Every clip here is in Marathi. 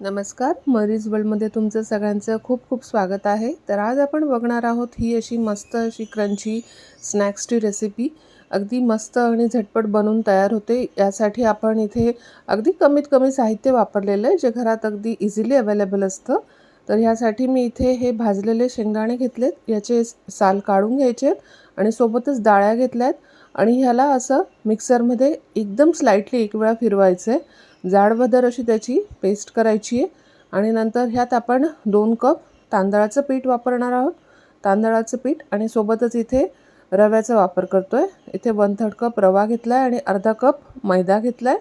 नमस्कार मरीज वर्ल्डमध्ये तुमचं सगळ्यांचं खूप खूप स्वागत आहे. तर आज आपण बघणार आहोत ही अशी मस्त अशी क्रंची स्नॅक्सची रेसिपी अगदी मस्त आणि झटपट बनवून तयार होते. यासाठी आपण इथे अगदी कमीत कमी साहित्य वापरलेलं आहे जे घरात अगदी इझिली अवेलेबल असतं. तर ह्यासाठी मी इथे हे भाजलेले शेंगदाणे घेतलेत याचे साल काढून घ्यायचे आणि सोबतच डाळ्या घेतल्यात. आणि ह्याला असं मिक्सरमध्ये एकदम स्लाईटली एक वेळा फिरवायचं आहे जाडबदर अशी त्याची पेस्ट करायची आहे. आणि नंतर ह्यात आपण दोन कप तांदळाचं पीठ वापरणार आहोत. तांदळाचं पीठ आणि सोबतच इथे रव्याचा वापर करतो आहे इथे वन थर्ड कप रवा घेतला आहे आणि अर्धा कप मैदा घेतला आहे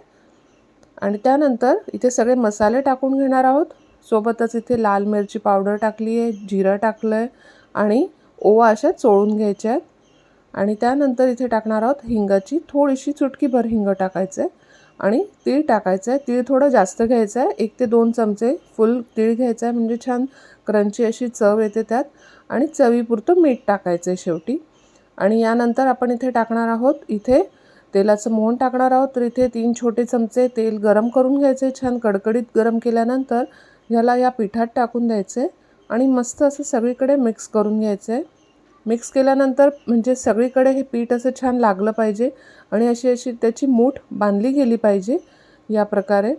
आणि त्यानंतर इथे सगळे मसाले टाकून घेणार आहोत. सोबतच इथे लाल मिरची पावडर टाकली आहे जिरं टाकलं आहे आणि ओवा अशा चोळून घ्यायच्या आहेत. आणि त्यानंतर इथे टाकणार आहोत हिंगाची थोडीशी चुटकीभर हिंग टाकायचं आहे आणि तीळ टाकायचं आहे तीळ थोडं जास्त घ्यायचं आहे एक ते दोन चमचे फुल तीळ घ्यायचं आहे म्हणजे छान क्रंची अशी चव येते त्यात. आणि चवीपुरतं मीठ टाकायचं आहे शेवटी. आणि यानंतर आपण इथे टाकणार आहोत इथे तेलाचं मोहन टाकणार आहोत. तर इथे तीन छोटे चमचे तेल गरम करून घ्यायचे छान कडकडीत गरम केल्यानंतर ह्याला या पिठात टाकून द्यायचं आणि मस्त असं सगळीकडे मिक्स करून घ्यायचं आहे मिक्स केल्यानंतर म्हणजे सगळीकडे हे पीठ असं छान लागलं पाहिजे आणि अशी अशी त्याची मूठ बांधली गेली पाहिजे या प्रकारे.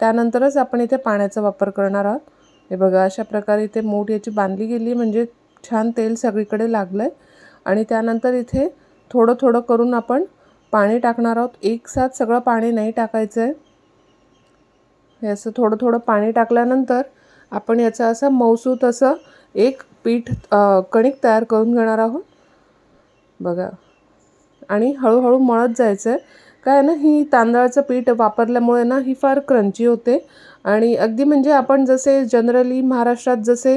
त्यानंतरच आपण इथे पाण्याचा वापर करणार आहोत. हे बघा अशा प्रकारे इथे मूठ याची बांधली गेली म्हणजे छान तेल सगळीकडे लागलं आहे आणि त्यानंतर इथे थोडं थोडं करून आपण पाणी टाकणार आहोत. एक साथ सगळं पाणी नाही टाकायचं आहे हे असं थोडं थोडं पाणी टाकल्यानंतर आपण याचं असं मौसूत असं एक पीठ कणिक तयार करून घेणार आहोत. बघा. आणि हळूहळू मळत जायचं आहे काय ना ही तांदळाचं पीठ वापरल्यामुळे ना ही फार क्रंची होते. आणि अगदी म्हणजे आपण जसे जनरली महाराष्ट्रात जसे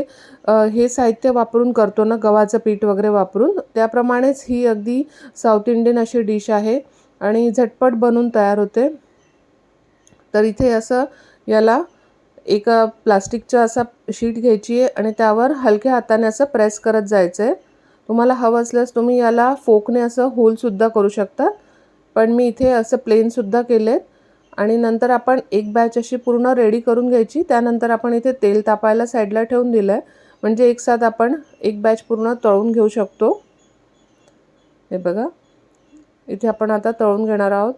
हे साहित्य वापरून करतो ना गव्हाचं पीठ वगैरे वापरून त्याप्रमाणेच ही अगदी साऊथ इंडियन अशी डिश आहे. आणि झटपट बनून तयार होते. तर इथे असं याला एक प्लास्टिकचा असा शीट घ्यायची आहे आणि त्यावर हलक्या हाताने असं प्रेस करत जायचं आहे तुम्हाला हवं असल्यास तुम्ही याला फोकने असं होलसुद्धा करू शकता. पण मी इथे असं प्लेनसुद्धा केले आहेत आणि नंतर आपण एक बॅच अशी पूर्ण रेडी करून घ्यायची. त्यानंतर आपण इथे तेल तापायला साईडला ठेवून दिलं आहे म्हणजे एक साथ आपण एक बॅच पूर्ण तळून घेऊ शकतो. हे बघा. इथे आपण आता तळून घेणार आहोत.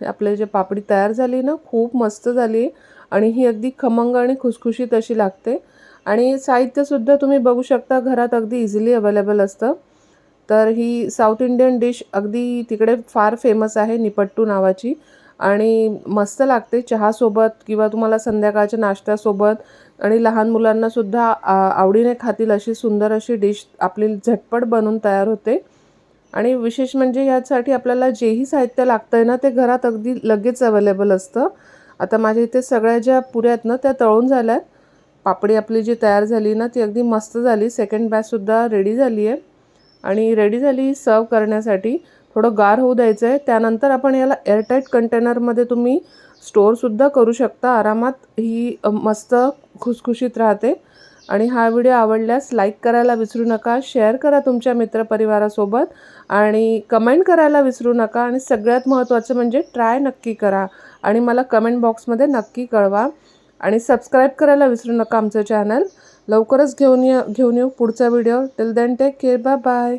आपले जे पापडी तयार झाली ना खूप मस्त झाली. आणि ही अगदी खमंग आणि खुसखुशीत अशी लागते. आणि साहित्यसुद्धा तुम्ही बघू शकता घरात अगदी इझिली अवेलेबल असतं. तर ही साऊथ इंडियन डिश अगदी तिकडे फार फेमस आहे निपट्टू नावाची. आणि मस्त लागते चहासोबत किंवा तुम्हाला संध्याकाळच्या नाश्त्यासोबत आणि लहान मुलांनासुद्धा आवडीने खातील अशी सुंदर अशी डिश आपली झटपट बनून तयार होते. आणि विशेष म्हणजे ह्यासाठी आपल्याला जेही साहित्य लागतं आहे ना ते घरात अगदी लगेच अवेलेबल असतं. आता माझ्या इथे सगळ्या ज्या पुऱ्या आहेत ना त्या तळून झाल्या आहेत पापडी आपली जी तयार झाली ना ती अगदी मस्त झाली. सेकंड बॅचसुद्धा रेडी झाली आहे आणि रेडी झाली सर्व करण्यासाठी. थोडं गार होऊ द्यायचं आहे त्यानंतर आपण याला एअरटाईट कंटेनरमध्ये तुम्ही स्टोअरसुद्धा करू शकता. आरामात ही मस्त खुसखुशीत राहते. आणि हा व्हिडिओ आवडल्यास लाईक करायला विसरू नका शेअर करा तुमच्या मित्रपरिवारासोबत आणि कमेंट करायला विसरू नका. आणि सगळ्यात महत्त्वाचं म्हणजे ट्राय नक्की करा आणि मला कमेंट बॉक्समध्ये नक्की कळवा. आणि सबस्क्राईब करायला विसरू नका आमचं चॅनल. लवकरच घेऊन ये घेऊन येऊ पुढचा video. Till then take care bye bye